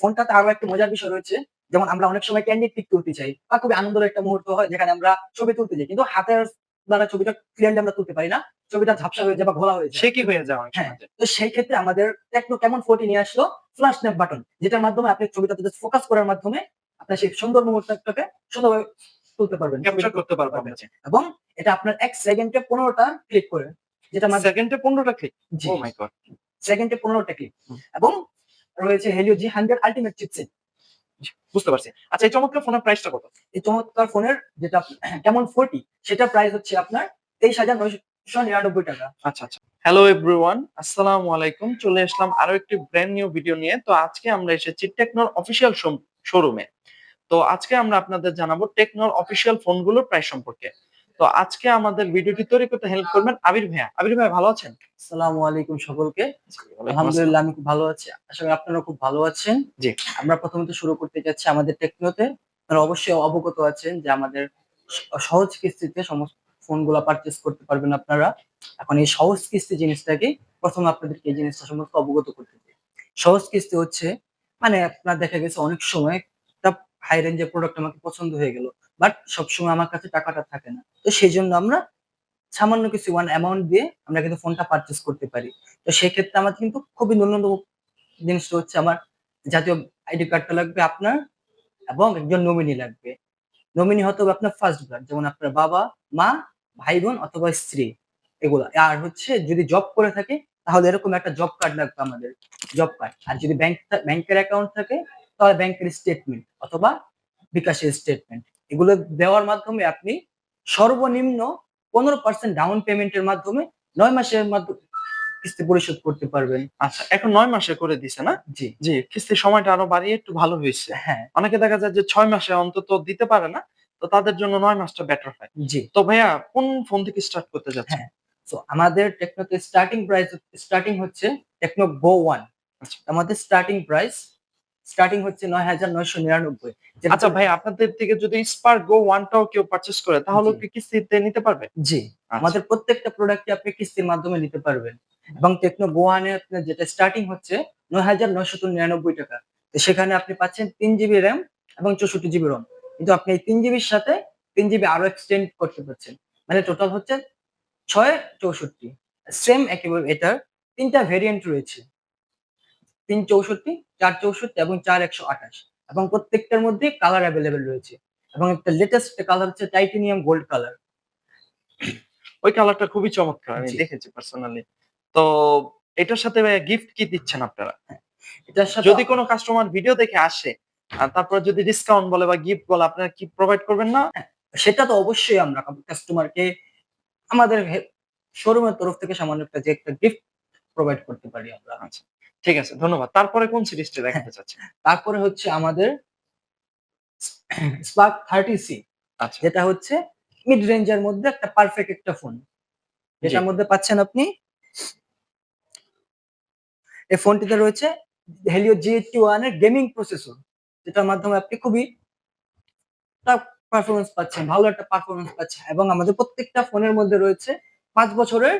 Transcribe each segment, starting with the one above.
ফোনটাতে আরও একটা মজার বিষয় রয়েছে যেমন আমরা অনেক সময় ক্যান্ডিড পিক তুলতে চাই বা খুবই আনন্দের একটা মুহূর্ত হয় যেখানে আমরা ছবি তুলতে যাই কিন্তু হাতের দ্বারা ছবিটা ক্লিয়ারলি আমরা তুলতে পারি না ছবিটা ঝাপসা হয়ে যায় বা ঘোলা হয়ে যায়। সে কি হয়ে যায় অনেক হ্যাঁ তো সেই ক্ষেত্রে আমাদের টেকনো কেমন ফোর্টি নিয়ে আসলো? ফ্ল্যাশ স্ন্যাপ বাটন যেটার মাধ্যমে আপনি ছবিটাতে ফোকাস করার মাধ্যমে আপনার সেই সুন্দর মুহূর্তটাকে সুন্দরভাবে তুলতে পারবেন ক্যাপচার করতে পারবেন। এবং এটা আপনার এক সেকেন্ডে পনেরোটা ক্লিক করে যেটা সেকেন্ডে পনেরোটা ক্লিক জি। ও মাই গড সেকেন্ডে পনেরোটা ক্লিক এবং রয়েছে Helio G hundred ultimate chipset বুঝতে পারছি। আচ্ছা এই চমৎকার ফোনের প্রাইসটা কত? এই চমৎকার ফোনের যেটা কেমন ফোরটি সেটা প্রাইস হচ্ছে আপনার তেইশ হাজার নয়শো নিরানব্বই টাকা। আচ্ছা আচ্ছা। হ্যালো এভরিওয়ান আসসালামু আলাইকুম। চলে আসলাম আরও একটি ব্র্যান্ড নিউ ভিডিও নিয়ে। তো আজকে আমরা এসেছি টেকনোর অফিসিয়াল শোরুমে তো আজকে আমরা আপনাদের জানাব টেকনোর অফিসিয়াল ফোনগুলোর প্রাইস সম্পর্কে। তো আজকে আমাদের ভিডিওটি তৈরি করতে হেল্প করবেন আবির ভাইয়া। আবির ভাই ভালো আছেন? আসসালামু আলাইকুম সকলকে। আলহামদুলিল্লাহ আমি খুব ভালো আছি। আশা করি আপনারা খুব ভালো আছেন। জি। আমরা প্রথমত শুরু করতে যাচ্ছি আমাদের টেকনোতে আপনারা অবশ্যই অবগত আছেন যে আমাদের সহজ কিস্তিতে সমস্ত ফোনগুলো পারচেজ করতে পারবেন আপনারা। এখন এই সহজ কিস্তি জিনিসটাকে প্রথমে আপনাদেরকে এই জিনিসটা সম্পর্কে অবগত করতে চাই। সহজ কিস্তি হচ্ছে মানে আপনার দেখা গেছে অনেক সময় একটা হাই রেঞ্জের প্রোডাক্ট আমাকে পছন্দ হয়ে গেল বাট সবসময় আমার কাছে টাকাটা থাকে না। তো সেই জন্য আমরা সামান্য কিছু ওয়ান অ্যামাউন্ট দিয়ে আমরা কিন্তু ফোনটা পারচেস করতে পারি। তো সেক্ষেত্রে আমার কিন্তু খুবই ন্যূনতম জিনিসটা হচ্ছে আমার জাতীয় আইডি কার্ডটা লাগবে আপনার এবং একজন নমিনি লাগবে। নমিনি হতে হবে আপনার ফার্স্ট ব্লাড যেমন আপনার বাবা, মা, ভাই, বোন অথবা স্ত্রী এগুলা। আর হচ্ছে যদি জব করে থাকে, তাহলে এরকম একটা জব কার্ড লাগবে আমাদের জব কার্ড আর যদি ব্যাংক ব্যাংকের অ্যাকাউন্ট থাকে, তাহলে ব্যাংকের স্টেটমেন্ট অথবা বিকাশের স্টেটমেন্ট এগুলো দেওয়ার মাধ্যমে আপনি সর্বনিম্ন পনেরো পার্সেন্ট ডাউন পেমেন্টের মাধ্যমে নয় মাসের মাধ্যমে কিস্তি পরিশোধ করতে পারবেন। আচ্ছা এখন নয় মাসে করে দিছে না? জি। জি কিস্তির সময়টা আরও বাড়িয়ে একটু ভালো হয়েছে। হ্যাঁ। অনেকে দেখা যায় যে ছয় মাসে অন্তত দিতে পারে না তো তাদের জন্য নয় মাসটা বেটার হয়। জি। তো ভাইয়া কোন ফোন থেকে স্টার্ট করতে যাচ্ছে হ্যাঁ তো আমাদের টেকনোতে স্টার্টিং প্রাইস স্টার্টিং হচ্ছে টেকনো গো ওয়ান। আমাদের স্টার্টিং প্রাইস স্টার্টিং হচ্ছে নয় হাজার নয়শো নিরানব্বই আচ্ছা ভাই আপনাদের থেকে যদি স্পার্ক গো ওয়ানটাও কেউ পারচেস করে তাহলে। কি কিস্তিতে নিতে পারবে? জি। আচ্ছা, আমাদের প্রত্যেকটা প্রোডাক্টে আপনি কিস্তির মাধ্যমে নিতে পারবেন। এবং টেকনো গো ওয়ানে আপনার যেটা স্টার্টিং হচ্ছে নয় হাজার নয়শত নিরানব্বই টাকা। তো সেখানে আপনি পাচ্ছেন তিন জিবি র্যাম এবং চৌষট্টি জিবি রম কিন্তু আপনি এই তিন জিবির সাথে তিন জিবি আরও এক্সটেন্ড করতে পারছেন। মানে টোটাল হচ্ছে ছয় চৌষট্টি। সেম একেবারে এটার তিনটা ভেরিয়েন্ট রয়েছে। তিন চৌষট্টি চার চৌষট্টি এবং চার একশো আঠাশ। এবং প্রত্যেকটার মধ্যে কালার অ্যাভেলেবেল রয়েছে। এবং একটা লেটেস্ট কালার হচ্ছে টাইটেনিয়াম গোল্ড কালার ওই কালারটা খুবই চমৎকার আমি দেখেছি পার্সোনালি তো এটার সাথে গিফট কি দিচ্ছেন আপনারা? এটার সাথে যদি কোনো কাস্টমার ভিডিও দেখে আসে আর তারপর যদি ডিসকাউন্ট বলে বা গিফট বলে আপনারা কি প্রোভাইড করবেন না? সেটা তো অবশ্যই আমরা কাস্টমারকে আমাদের শোরুমের তরফ থেকে সামান্য একটা যে একটা গিফট প্রোভাইড করতে পারি আমরা। আচ্ছা। ঠিক আছে ধন্যবাদ। তারপরে কোন সিরিজটা দেখাতে চাচ্ছেন? তারপরে হচ্ছে আমাদের স্পার্ক থার্টি সি আচ্ছা। যেটা হচ্ছে মিড রেঞ্জের মধ্যে একটা পারফেক্ট একটা ফোন যেটার মধ্যে পাচ্ছেন আপনি এই ফোনটিতে রয়েছে হেলিও জি এইটটি ওয়ানের গেমিং প্রসেসর যেটার মাধ্যমে আপনি খুবই পারফরমেন্স পাচ্ছেন ভালো একটা পারফরমেন্স পাচ্ছেন এবং আমাদের প্রত্যেকটা ফোনের মধ্যে রয়েছে পাঁচ বছরের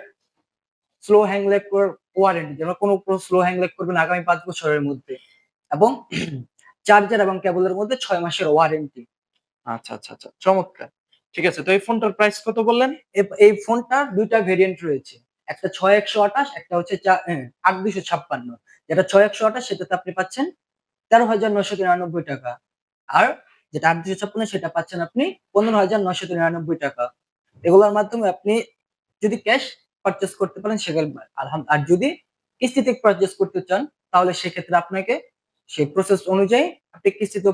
স্লো হ্যাং লেগ ওয়ারেন্টি যেন কোনো স্লো হ্যাং লেগ করবেন আগামী পাঁচ বছরের মধ্যে। এবং চার্জার এবং কেবলের মধ্যে ছয় মাসের ওয়ারেন্টি আচ্ছা আচ্ছা আচ্ছা চমৎকার। ঠিক আছে তো এই ফোনটার প্রাইস কত বললেন? এই ফোনটার দুইটা ভেরিয়েন্ট রয়েছে। একটা ছয় একশো আঠাশ একটা হচ্ছে হ্যাঁ, আট দুশো ছাপ্পান্ন। যেটা ছয় একশো আঠাশ সেটাতে আপনি পাচ্ছেন তেরো হাজার নয়শো তিরানব্বই টাকা। আর যেটা আট দুশো ছাপ্পান্ন সেটা পাচ্ছেন আপনি পনেরো হাজার নয়শো নিরানব্বই টাকা। এগুলোর মাধ্যমে আপনি যদি ক্যাশ পারচেস করতে পারেন সেগুলো আলহাম আর যদি কিস্তিতে পারচেস করতে চান তাহলে সেক্ষেত্রে আপনাকে সেই প্রসেস অনুযায়ী আপনি কিস্তিতে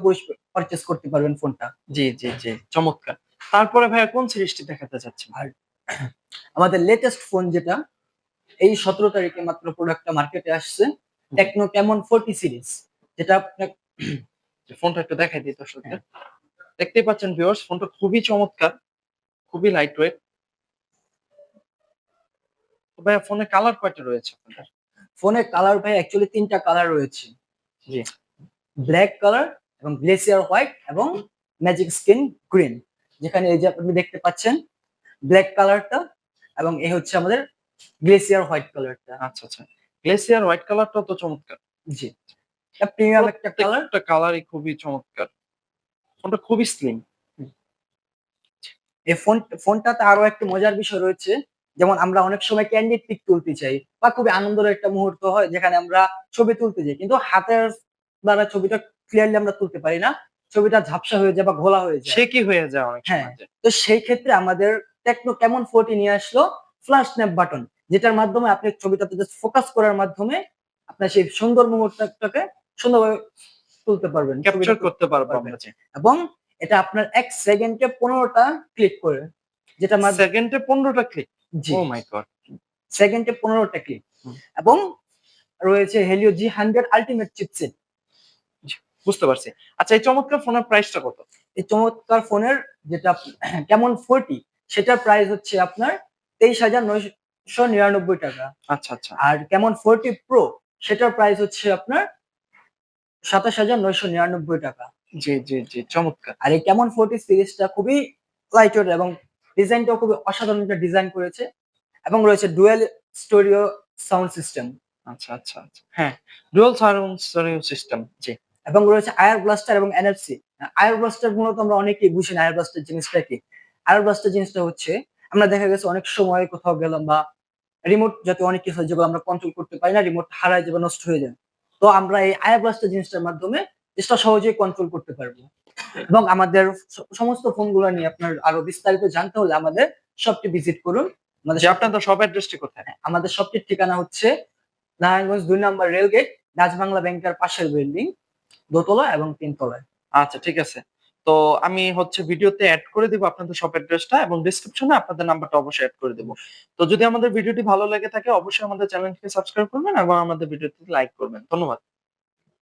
পারচেস করতে পারবেন ফোনটা জি জি জি চমৎকার। তারপরে ভাইয়া কোন সিরিজটি দেখাতে চাচ্ছেন? আর আমাদের লেটেস্ট ফোন যেটা এই সতেরো তারিখে মাত্র প্রোডাক্টটা মার্কেটে আসছে টেকনো ক্যামন ফোরটি সিরিজ যেটা আপনার ফোনটা একটু দেখাই দিই দর্শকদের। দেখতেই পাচ্ছেন ভিউয়ার্স ফোনটা খুবই চমৎকার খুবই লাইট ওয়েট ভাইয়া ফোনে কালার কয়টা রয়েছে আপনাদের? ফোনের কালার ভাই অ্যাকচুয়ালি তিনটা কালার রয়েছে। জি। ব্ল্যাক কালার এবং গ্লেসিয়ার হোয়াইট এবং ম্যাজিক স্কিন গ্রিন যেখানে এই যে আপনি দেখতে পাচ্ছেন ব্ল্যাক কালারটা এবং এই হচ্ছে আমাদের গ্লেসিয়ার হোয়াইট কালারটা আচ্ছা আচ্ছা। গ্লেসিয়ার হোয়াইট কালারটা তো চমৎকার। জি। প্রিমিয়াম একটা কালার প্রত্যেকটা কালারই খুবই চমৎকার। ফোনটা খুবই স্লিম এই ফোন ফোনটাতে আরও একটা মজার বিষয় রয়েছে যেমন আমরা অনেক সময় ক্যান্ডিড পিক তুলতে চাই বা খুবই আনন্দের একটা মুহূর্ত হয় যেখানে আমরা ছবি তুলতে যাই। কিন্তু হাতের দ্বারা ছবিটা ক্লিয়ারলি আমরা তুলতে পারি না ছবিটা ঝাপসা হয়ে যায় বা ঘোলা হয়ে যায়। সে কি হয়ে যায় অনেক হ্যাঁ। তো সেই ক্ষেত্রে আমাদের টেকনো কেমন ফোরটি নিয়ে আসলো? ফ্ল্যাশ স্ন্যাপ বাটন যেটার মাধ্যমে আপনি ছবিটাতে জাস্ট ফোকাস করার মাধ্যমে আপনার সেই সুন্দর মুহূর্তটাকে সুন্দরভাবে তুলতে পারবেন ক্যাপচার করতে পারবেন। এবং এটা আপনার এক সেকেন্ডে পনেরোটা ক্লিক করে যেটা সেকেন্ডে পনেরোটা ক্লিক ও মাই গড সেকেন্ডে পনেরোটা ক্লিক। এবং রয়েছে Helio G hundred ultimate chipset বুঝতে পারছি। আচ্ছা এই চমৎকার ফোনের প্রাইসটা কত? এই চমৎকার ফোনের যেটা কেমন ফোরটি সেটার প্রাইস হচ্ছে আপনার তেইশ হাজার নয়শো নিরানব্বই টাকা। আচ্ছা আচ্ছা। আর কেমন ফোরটি প্রো সেটার প্রাইস হচ্ছে আপনার সাতাশ হাজার নয়শো নিরানব্বই টাকা। জি জি জি চমৎকার। আর এই কেমন ফোরটি সিরিজটা খুবই লাইট এবং ডিজাইনটাও খুবই অসাধারণ একটা ডিজাইন করেছে এবং রয়েছে ডুয়েল স্টোরিও সাউন্ড সিস্টেম। আচ্ছা আচ্ছা আচ্ছা। হ্যাঁ ডুয়াল সাউন্ড স্টোরিও সিস্টেম জি। এবং রয়েছে আয়ার ব্লাস্টার এবং এনএফসি। আয়ার ব্লাস্টার মূলত আমরা অনেকেই বুঝি না আয়ার ব্লাস্টার জিনিসটা কি? আয়ার ব্লাস্টার জিনিসটা হচ্ছে আমরা দেখা গেছে অনেক সময় কোথাও গেলাম বা রিমোট যাতে অনেক কিছু যেগুলো আমরা কন্ট্রোল করতে পারি না রিমোট হারায় যাবে নষ্ট হয়ে যায় তো আমরা এই আয়ার ব্লাস্টার জিনিসটার মাধ্যমে জিনিসটা সহজেই কন্ট্রোল করতে পারব। এবং আমাদের সমস্ত ফোনগুলো নিয়ে আপনার আরও বিস্তারিত জানতে হলে আমাদের শপটি ভিজিট করুন। আমাদের আপনাদের সব অ্যাড্রেসটি কোথায়? আমাদের শপটির ঠিকানা হচ্ছে নারায়ণগঞ্জ দুই নম্বর রেলগেট রাজবাংলা ব্যাংকের পাশের বিল্ডিং দোতলা এবং তিনতলায়। আচ্ছা ঠিক আছে। তো আমি হচ্ছে ভিডিওতে অ্যাড করে দিব আপনাদের শপ অ্যাড্রেসটা এবং ডিসক্রিপশনে আপনাদের নাম্বারটা অবশ্যই অ্যাড করে দেবো। তো যদি আমাদের ভিডিওটি ভালো লেগে থাকে অবশ্যই আমাদের চ্যানেলটিকে সাবস্ক্রাইব করবেন এবং আমাদের ভিডিওটি লাইক করবেন। ধন্যবাদ।